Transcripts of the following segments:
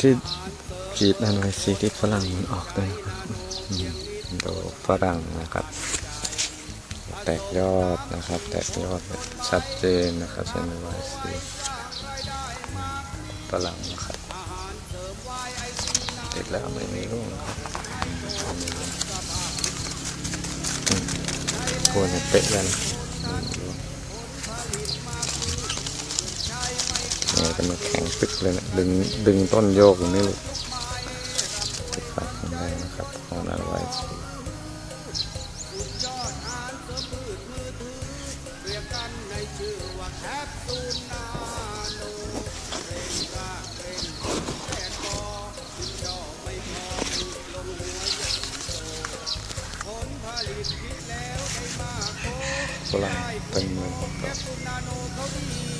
ที่จีดนันไว้สีที่ฝรั่งมันออกด้วยนะครับดูฝรั่งนะครับ แตกยอดนะครับ แตกยอดชัดเจนนะครับใช้ไว้สีฝรั่งนะครับติดแล้วไม่มีร่วงครับควรจะเป๊ะแล้ว นะนี่ก็มาแข็งปึ๊กเลยนะดึงดึงต้นโยกอย่างนี้ลูกติดฝากของแรงนะครับของนั้นไว้ฝรั่งเต็มเลยครับ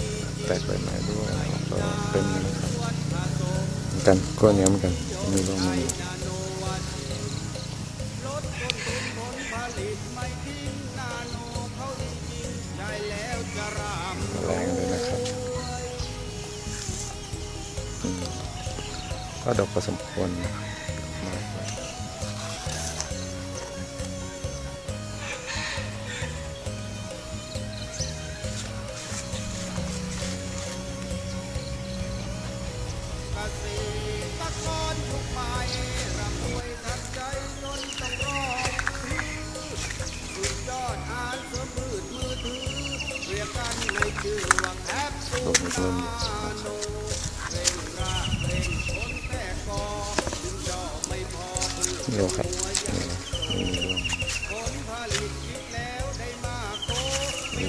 แตกใบไม้ด้วยก็เป็นนะครับเหมือนกันก็เนี้ยเหมือนกันมีลงมีแรงเลยนะครับอืมก็ดอกพอสมควรนะครับ ม่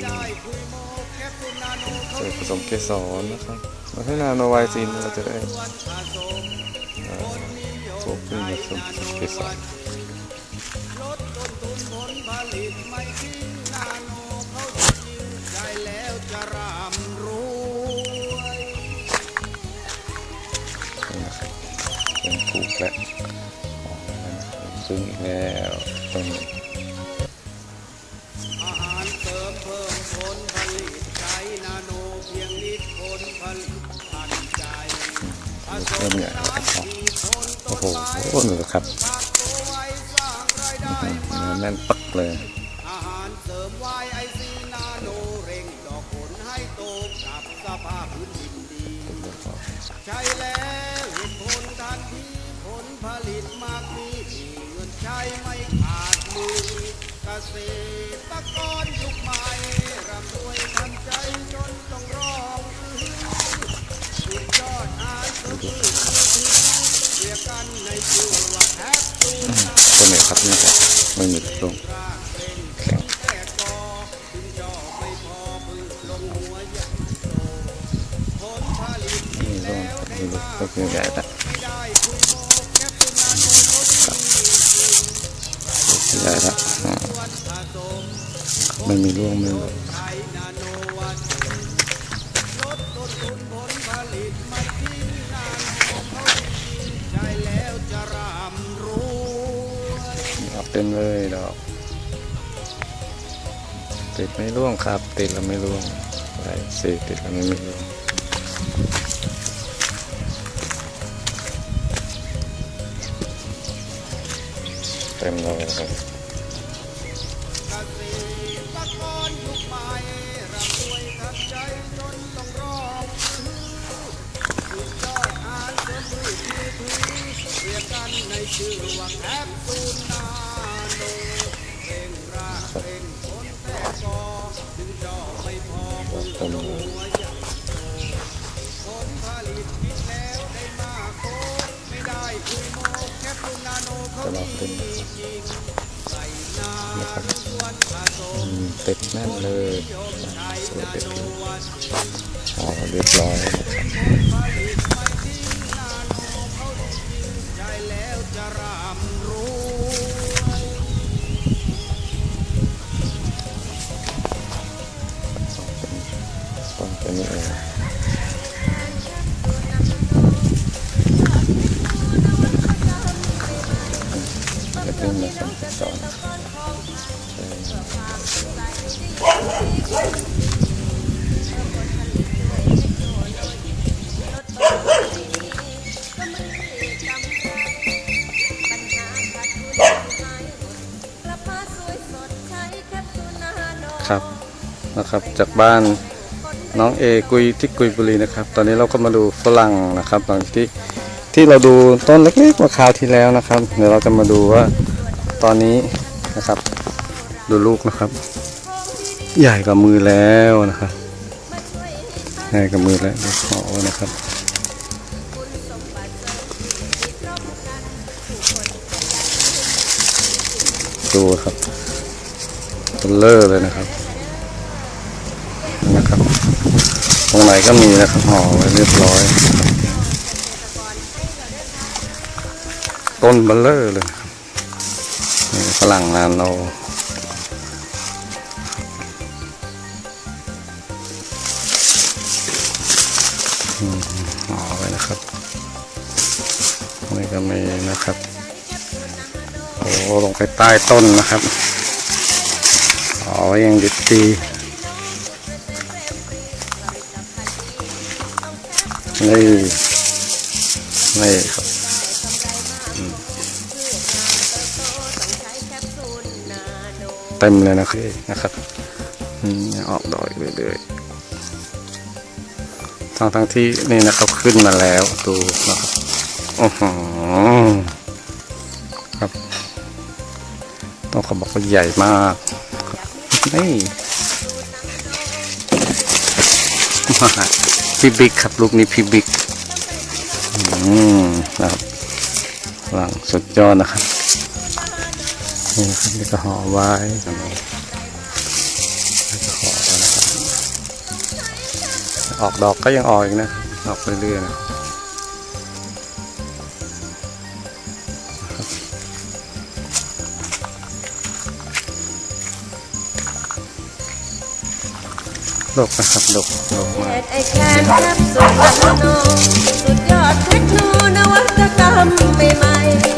ได้คุยโมกแคปซูลนาโนเขาเจอผสมเกสรนะครับมาให้นาโนไวซีนเราจะได้ส่วนผสมเอ่สูงขึ้นผสมเกสร นี่นะครับเป็นผูกแล้วออกแล้วนะซึ่งอีกแล้วตรงนี้อาหารเสริมเพิ่มผลผลิตใช้นาโนเพียงนิดผลผลิตทันใจเริ่มใหญ่แล้วครับโอ้โหหนี่ครับแน่นปักเลยอาหารเสริมวายไอซีนาโนเร่งดอกผลให้โตกับสภาพพื้นดินดีใช่แล้ว ไม่ขาดมือเกษตรกรยุคใหม่ร่ำรวยทันใจจนต้องร้องอื้อสุดยอดอาหาสมพืชมือเรียกกันในชื่อว่าแคปซูลนาตัวนี้ครับนี่ครับไม่มีร่วงรากเร่งแข็งแต่กอถึงจอไม่พอพื ไม่มีร่วงไม่มีร่วงไทยนาโนวันลดต้นทุนผลผลิตไม่ทิ้งนานของเขาจริงๆใช่แล้วจะร่ำรวยดอกเต็มเลยดอก ติดไม่ร่วงครับ ติดแล้วไม่ร่วงใช่สิติดแล้วไม่มีร่วงเต็มเลยครับ ยกกันในชื่อว่าแคปซูลนาโนเร่งรากเร่งผลแต่กอถึงจอไม่พอมือลงหัวใหญ่โตผลผลิตคิดแล้วได้มากโตไม่ได้คุยโมแคปซูลนาโนเขาจะรอดีจริงใส่น้ำส่วนผสมอืมติดแน่นเลยสวยเด็ดเลยอ๋อเรียบร้อยนะครับึ่งเป็นสองครับนะครับ จากบ้านน้องเอกุยที่กุยบุรีนะครับ ตอนนี้เราก็มาดูฝรั่งนะครับตอนที่ที่เราดูต้นเล็กๆมาคราวที่แล้วนะครับ เดี๋ยวเราจะมาดูว่า ตอนนี้นะครับ ดูลูกนะครับ ใหญ่กว่ามือแล้วนะครับใหญ่กว่ามือแล้วขอนะครับดูครับเลเลอร์เลยนะครับนะครับ ตรงไหนก็มีนะครับห่อไว้เรียบร้อย ต้นเบลเลอร์เลย ฝรั่งนานเราอืมห่อไว้นะครับนี้ก็มีนะครับโอ้ลงไปใต้ต้นนะครับอ๋อยังดิดดีนี่นี่ครับ เต็มเลยนะครับนะครับออกดอกเรื่อยๆทั้งทั้งที่นี่นะครับขึ้นมาแล้วดูนะครับโอ้โหครับ ต้องขาบอกว่าใหญ่มากนี่มาพี่บิ๊กครับลูกนี้พี่บิ๊กอืมนะครับหลังสุดยอดนะครับ นี่นะครับนี่ก็ห่อไว้แล้วก็ห่อไว้วนะครับออกดอกก็ยังออกอีกนะออกเรื่อยๆนะดกนะครับดกดกมากสุดยอดเทคโนนวัตกรรมใหม่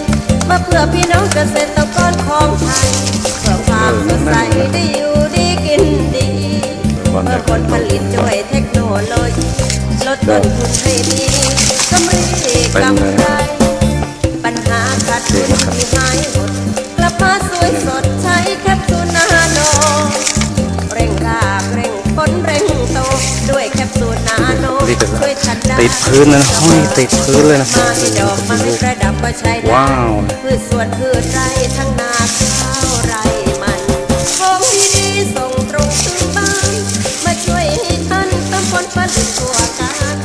มาเพื่อพี่น้องเกษตรกรของไทยเพื่อความสดใสได้อยู่ดีกินดีเมื่อคนผลิตด้วยเทคโนโลยีลดต้นทุนให้ดีกำไรกำไรปัญหาขาดทุนที่หายหมดกลับมาสวยสดใช้แคปซูลนาโนเร่งรากเร่งผลเร่งโตด้วยแคปซูลนาโนช่วยฉันได้ติดพื้นนะห้อยติดพื้นเลยนะ กมาให้ประดับก็ใช้ได้ว้าวพืชสวนพืชไร่ทั้งนาข้าวไร่มันของดีๆส่งตรงถึงบ้าน มาช่วยให้ท่านเติมผลผลิตทั่วกัน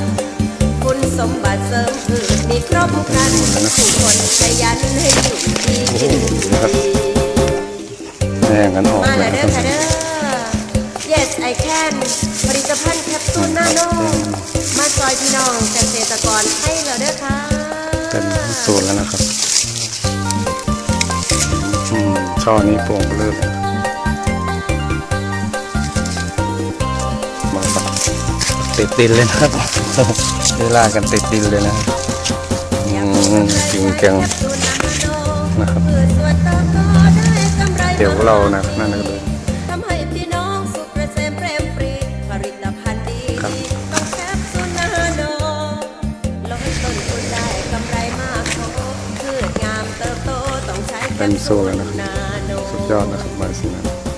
คุณสมบัติเสริมพืชมีครบครันผู้คนขยันให้อยู่ดีกินดีแม่งั้นออกมาเลแล้ยวนะเด้อครับค่ะเด้อ Yes I can ผลิตภัณฑ์แคปซูลนาโนมาซอยพี่น้องเกษตรกรให้แล้วเด้อค่ะเต็ม สูตรแล้วนะครับอืมช่อนี้โปร่งเริ่มเลยมาครับติดดินเลยนะครับได้ล่ากันติดดินเลยนะอืมจริงจังนะครับ เดี๋ยวเรานะนั่นนะดูท พืชงามเติบโซ่แล้วนะครับ สุดยอดนะครับมาสินะ